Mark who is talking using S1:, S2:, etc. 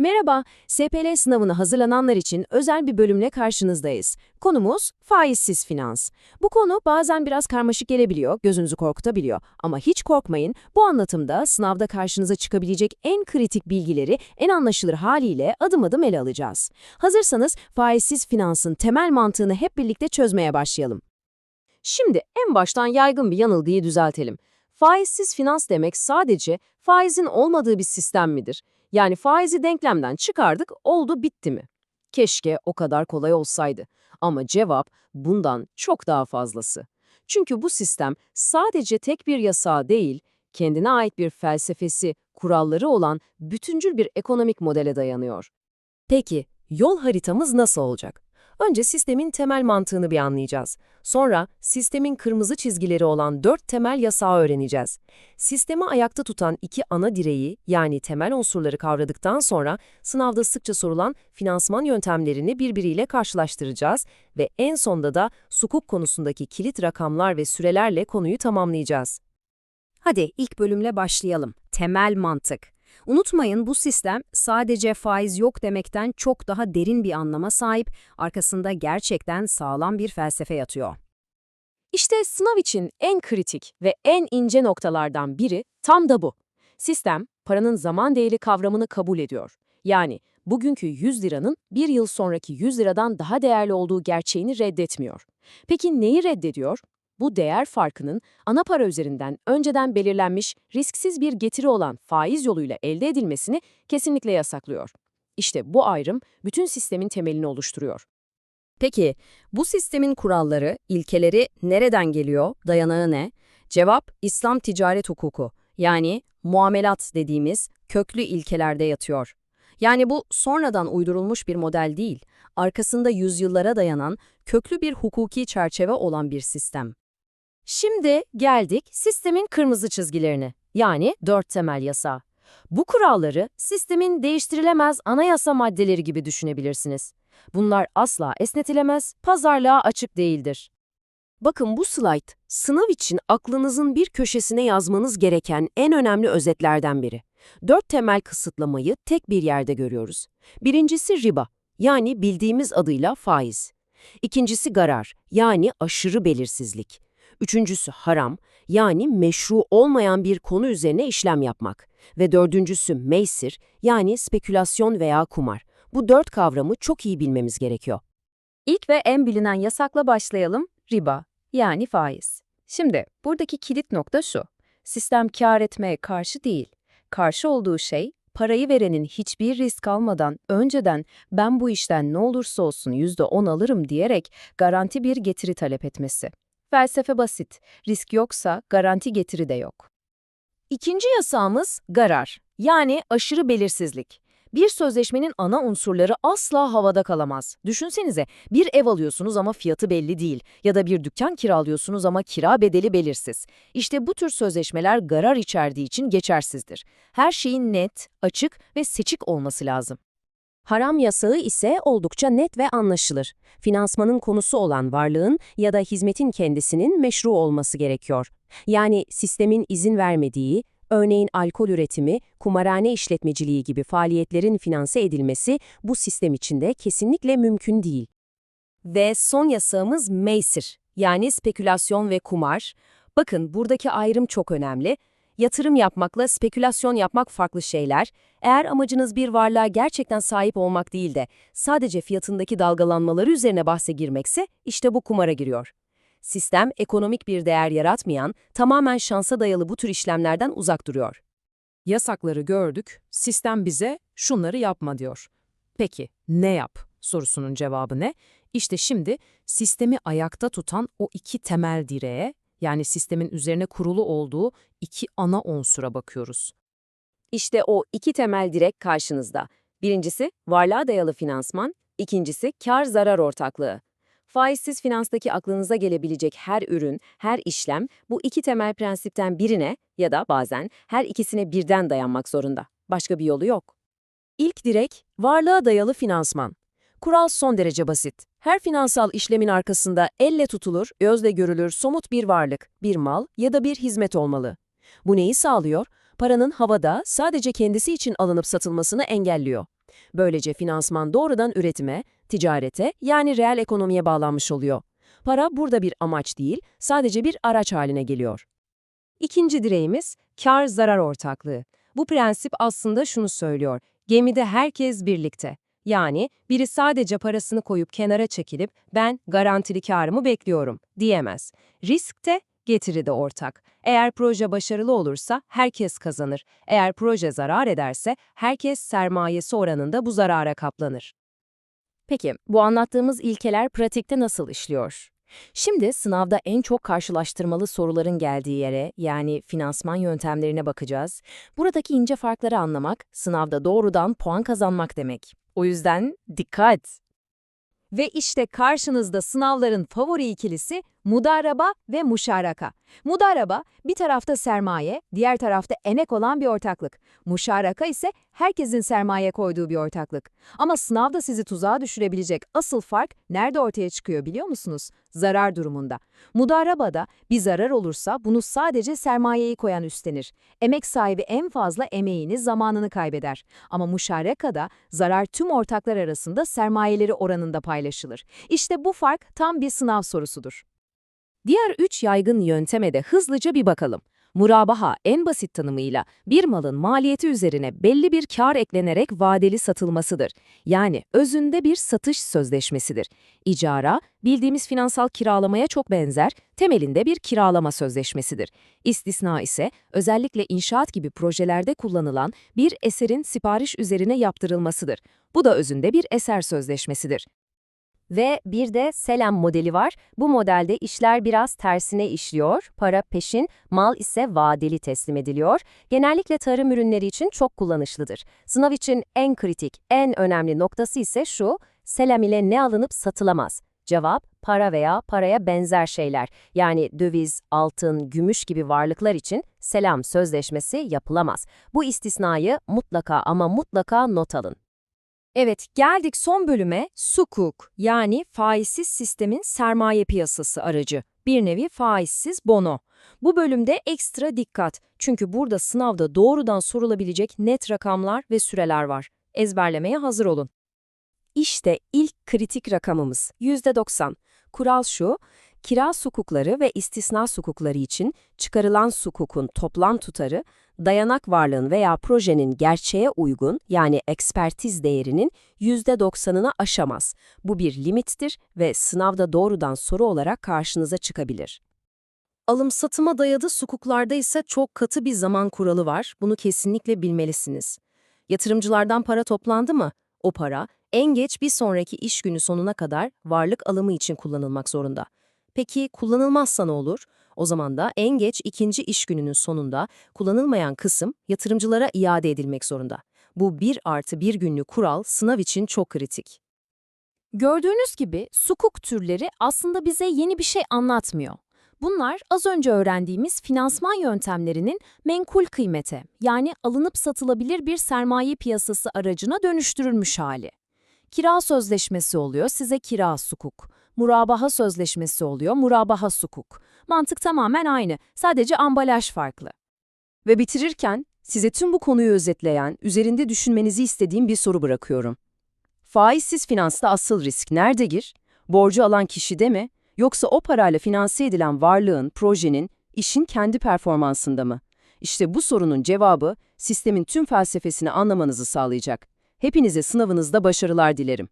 S1: Merhaba, SPL sınavına hazırlananlar için özel bir bölümle karşınızdayız. Konumuz faizsiz finans. Bu konu bazen biraz karmaşık gelebiliyor, gözünüzü korkutabiliyor. Ama hiç korkmayın, bu anlatımda sınavda karşınıza çıkabilecek en kritik bilgileri en anlaşılır haliyle adım adım ele alacağız. Hazırsanız faizsiz finansın temel mantığını hep birlikte çözmeye başlayalım. Şimdi en baştan yaygın bir yanılgıyı düzeltelim. Faizsiz finans demek sadece faizin olmadığı bir sistem midir? Yani faizi denklemden çıkardık, oldu bitti mi? Keşke o kadar kolay olsaydı. Ama cevap bundan çok daha fazlası. Çünkü bu sistem sadece tek bir yasağı değil, kendine ait bir felsefesi, kuralları olan bütüncül bir ekonomik modele dayanıyor. Peki, yol haritamız nasıl olacak? Önce sistemin temel mantığını bir anlayacağız. Sonra sistemin kırmızı çizgileri olan dört temel yasağı öğreneceğiz. Sistemi ayakta tutan iki ana direği yani temel unsurları kavradıktan sonra sınavda sıkça sorulan finansman yöntemlerini birbiriyle karşılaştıracağız ve en sonda da sukuk konusundaki kilit rakamlar ve sürelerle konuyu tamamlayacağız.
S2: Hadi ilk bölümle başlayalım. Temel mantık. Unutmayın bu sistem sadece faiz yok demekten çok daha derin bir anlama sahip, arkasında gerçekten sağlam bir felsefe yatıyor.
S1: İşte sınav için en kritik ve en ince noktalardan biri tam da bu. Sistem, paranın zaman değeri kavramını kabul ediyor. Yani bugünkü 100 liranın bir yıl sonraki 100 liradan daha değerli olduğu gerçeğini reddetmiyor. Peki neyi reddediyor? Bu değer farkının ana para üzerinden önceden belirlenmiş risksiz bir getiri olan faiz yoluyla elde edilmesini kesinlikle yasaklıyor. İşte bu ayrım bütün sistemin temelini oluşturuyor.
S2: Peki, bu sistemin kuralları, ilkeleri nereden geliyor, dayanağı ne? Cevap, İslam ticaret hukuku, yani muamelat dediğimiz köklü ilkelerde yatıyor. Yani bu sonradan uydurulmuş bir model değil, arkasında yüzyıllara dayanan köklü bir hukuki çerçeve olan bir sistem.
S1: Şimdi geldik sistemin kırmızı çizgilerine, yani dört temel yasa. Bu kuralları sistemin değiştirilemez anayasa maddeleri gibi düşünebilirsiniz. Bunlar asla esnetilemez, pazarlığa açık değildir. Bakın bu slide, sınav için aklınızın bir köşesine yazmanız gereken en önemli özetlerden biri. Dört temel kısıtlamayı tek bir yerde görüyoruz. Birincisi riba, yani bildiğimiz adıyla faiz. İkincisi garar, yani aşırı belirsizlik. Üçüncüsü haram, yani meşru olmayan bir konu üzerine işlem yapmak. Ve dördüncüsü meysir, yani spekülasyon veya kumar. Bu dört kavramı çok iyi bilmemiz gerekiyor.
S2: İlk ve en bilinen yasakla başlayalım, riba, yani faiz. Şimdi buradaki kilit nokta şu, sistem kar etmeye karşı değil. Karşı olduğu şey, parayı verenin hiçbir risk almadan önceden ben bu işten ne olursa olsun %10 alırım diyerek garanti bir getiri talep etmesi. Felsefe basit. Risk yoksa garanti getiri de yok.
S1: İkinci yasağımız garar, yani aşırı belirsizlik. Bir sözleşmenin ana unsurları asla havada kalamaz. Düşünsenize, bir ev alıyorsunuz ama fiyatı belli değil ya da bir dükkan kiralıyorsunuz ama kira bedeli belirsiz. İşte bu tür sözleşmeler garar içerdiği için geçersizdir. Her şeyin net, açık ve seçik olması lazım. Haram yasağı ise oldukça net ve anlaşılır. Finansmanın konusu olan varlığın ya da hizmetin kendisinin meşru olması gerekiyor. Yani sistemin izin vermediği, örneğin alkol üretimi, kumarhane işletmeciliği gibi faaliyetlerin finanse edilmesi bu sistem içinde kesinlikle mümkün değil. Ve son yasağımız meysir, yani spekülasyon ve kumar. Bakın buradaki ayrım çok önemli. Yatırım yapmakla spekülasyon yapmak farklı şeyler. Eğer amacınız bir varlığa gerçekten sahip olmak değil de sadece fiyatındaki dalgalanmaları üzerine bahse girmekse işte bu kumara giriyor. Sistem ekonomik bir değer yaratmayan, tamamen şansa dayalı bu tür işlemlerden uzak duruyor.
S3: Yasakları gördük, sistem bize şunları yapma diyor. Peki ne yap sorusunun cevabı ne? İşte şimdi sistemi ayakta tutan o iki temel direğe yani sistemin üzerine kurulu olduğu iki ana unsura bakıyoruz.
S1: İşte o iki temel direk karşınızda. Birincisi varlığa dayalı finansman, ikincisi kar-zarar ortaklığı. Faizsiz finanstaki aklınıza gelebilecek her ürün, her işlem bu iki temel prensipten birine ya da bazen her ikisine birden dayanmak zorunda. Başka bir yolu yok. İlk direk, varlığa dayalı finansman. Kural son derece basit. Her finansal işlemin arkasında elle tutulur, gözle görülür somut bir varlık, bir mal ya da bir hizmet olmalı. Bu neyi sağlıyor? Paranın havada sadece kendisi için alınıp satılmasını engelliyor. Böylece finansman doğrudan üretime, ticarete yani reel ekonomiye bağlanmış oluyor. Para burada bir amaç değil, sadece bir araç haline geliyor.
S2: İkinci direğimiz kar zarar ortaklığı. Bu prensip aslında şunu söylüyor. Gemide herkes birlikte. Yani biri sadece parasını koyup kenara çekilip ben garantili karımı bekliyorum diyemez. Risk de getiri de ortak. Eğer proje başarılı olursa herkes kazanır. Eğer proje zarar ederse herkes sermayesi oranında bu zarara kaplanır.
S1: Peki, bu anlattığımız ilkeler pratikte nasıl işliyor? Şimdi sınavda en çok karşılaştırmalı soruların geldiği yere, yani finansman yöntemlerine bakacağız. Buradaki ince farkları anlamak, sınavda doğrudan puan kazanmak demek. O yüzden dikkat!
S4: Ve işte karşınızda sınavların favori ikilisi mudaraba ve muşaraka. Mudaraba bir tarafta sermaye, diğer tarafta emek olan bir ortaklık. Muşaraka ise herkesin sermaye koyduğu bir ortaklık. Ama sınavda sizi tuzağa düşürebilecek asıl fark nerede ortaya çıkıyor biliyor musunuz? Zarar durumunda. Mudarabada bir zarar olursa bunu sadece sermayeyi koyan üstlenir. Emek sahibi en fazla emeğini, zamanını kaybeder. Ama muşarekada zarar tüm ortaklar arasında sermayeleri oranında paylaşılır. İşte bu fark tam bir sınav sorusudur.
S2: Diğer üç yaygın yönteme de hızlıca bir bakalım. Murabaha en basit tanımıyla bir malın maliyeti üzerine belli bir kar eklenerek vadeli satılmasıdır. Yani özünde bir satış sözleşmesidir. İcara, bildiğimiz finansal kiralamaya çok benzer, temelinde bir kiralama sözleşmesidir. İstisna ise özellikle inşaat gibi projelerde kullanılan bir eserin sipariş üzerine yaptırılmasıdır. Bu da özünde bir eser sözleşmesidir. Ve bir de selam modeli var. Bu modelde işler biraz tersine işliyor. Para peşin, mal ise vadeli teslim ediliyor. Genellikle tarım ürünleri için çok kullanışlıdır. Sınav için en kritik, en önemli noktası ise şu, selam ile ne alınıp satılamaz? Cevap, para veya paraya benzer şeyler. Yani döviz, altın, gümüş gibi varlıklar için selam sözleşmesi yapılamaz. Bu istisnayı mutlaka ama mutlaka not alın. Evet, geldik son bölüme sukuk yani faizsiz sistemin sermaye piyasası aracı. Bir nevi faizsiz bono. Bu bölümde ekstra dikkat çünkü burada sınavda doğrudan sorulabilecek net rakamlar ve süreler var. Ezberlemeye hazır olun. İşte ilk kritik rakamımız %90. Kural şu, kira sukukları ve istisna sukukları için çıkarılan sukukun toplam tutarı, dayanak varlığın veya projenin gerçeğe uygun yani ekspertiz değerinin %90'ını aşamaz. Bu bir limittir ve sınavda doğrudan soru olarak karşınıza çıkabilir. Alım-satıma dayalı sukuklarda ise çok katı bir zaman kuralı var. Bunu kesinlikle bilmelisiniz. Yatırımcılardan para toplandı mı? O para en geç bir sonraki iş günü sonuna kadar varlık alımı için kullanılmak zorunda. Peki kullanılmazsa ne olur? O zaman da en geç ikinci iş gününün sonunda kullanılmayan kısım yatırımcılara iade edilmek zorunda. Bu bir artı bir günlük kural sınav için çok kritik.
S1: Gördüğünüz gibi sukuk türleri aslında bize yeni bir şey anlatmıyor. Bunlar az önce öğrendiğimiz finansman yöntemlerinin menkul kıymete yani alınıp satılabilir bir sermaye piyasası aracına dönüştürülmüş hali. Kira sözleşmesi oluyor size kira sukuk. Murabaha sözleşmesi oluyor murabaha sukuk. Mantık tamamen aynı, sadece ambalaj farklı.
S2: Ve bitirirken size tüm bu konuyu özetleyen, üzerinde düşünmenizi istediğim bir soru bırakıyorum. Faizsiz finansta asıl risk nerede gir? Borcu alan kişide mi? Yoksa o parayla finanse edilen varlığın, projenin, işin kendi performansında mı? İşte bu sorunun cevabı sistemin tüm felsefesini anlamanızı sağlayacak. Hepinize sınavınızda başarılar dilerim.